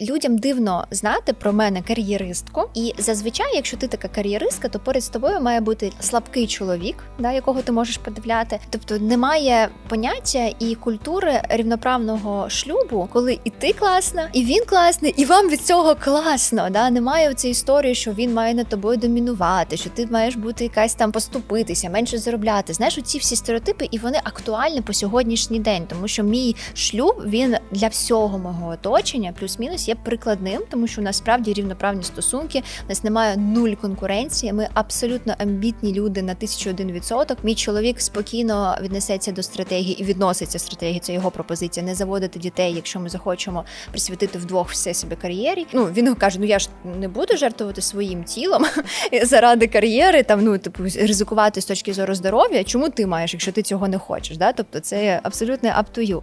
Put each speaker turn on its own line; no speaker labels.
Людям дивно знати про мене кар'єристку, і зазвичай, якщо ти така кар'єристка, то поряд з тобою має бути слабкий чоловік, да, якого ти можеш подивляти. Тобто немає поняття і культури рівноправного шлюбу, коли і ти класна, і він класний, і вам від цього класно. Да? Немає цієї історії, що він має над тобою домінувати, що ти маєш бути якась там поступитися, менше заробляти. Знаєш, оці всі стереотипи, і вони актуальні по сьогоднішній день, тому що мій шлюб він для всього мого оточення, плюс-мінус, є прикладним, тому що у нас справді рівноправні стосунки. У нас немає нуль конкуренції. Ми абсолютно амбітні люди на тисячу один відсоток. Мій чоловік спокійно віднесеться до стратегії і відноситься стратегії. Це його пропозиція не заводити дітей, якщо ми захочемо присвятити вдвох все себе кар'єрі. Ну він каже: ну я ж не буду жертвувати своїм тілом заради кар'єри, там ну типу ризикувати з точки зору здоров'я. Чому ти маєш, якщо ти цього не хочеш? Да? Тобто це абсолютно up to you.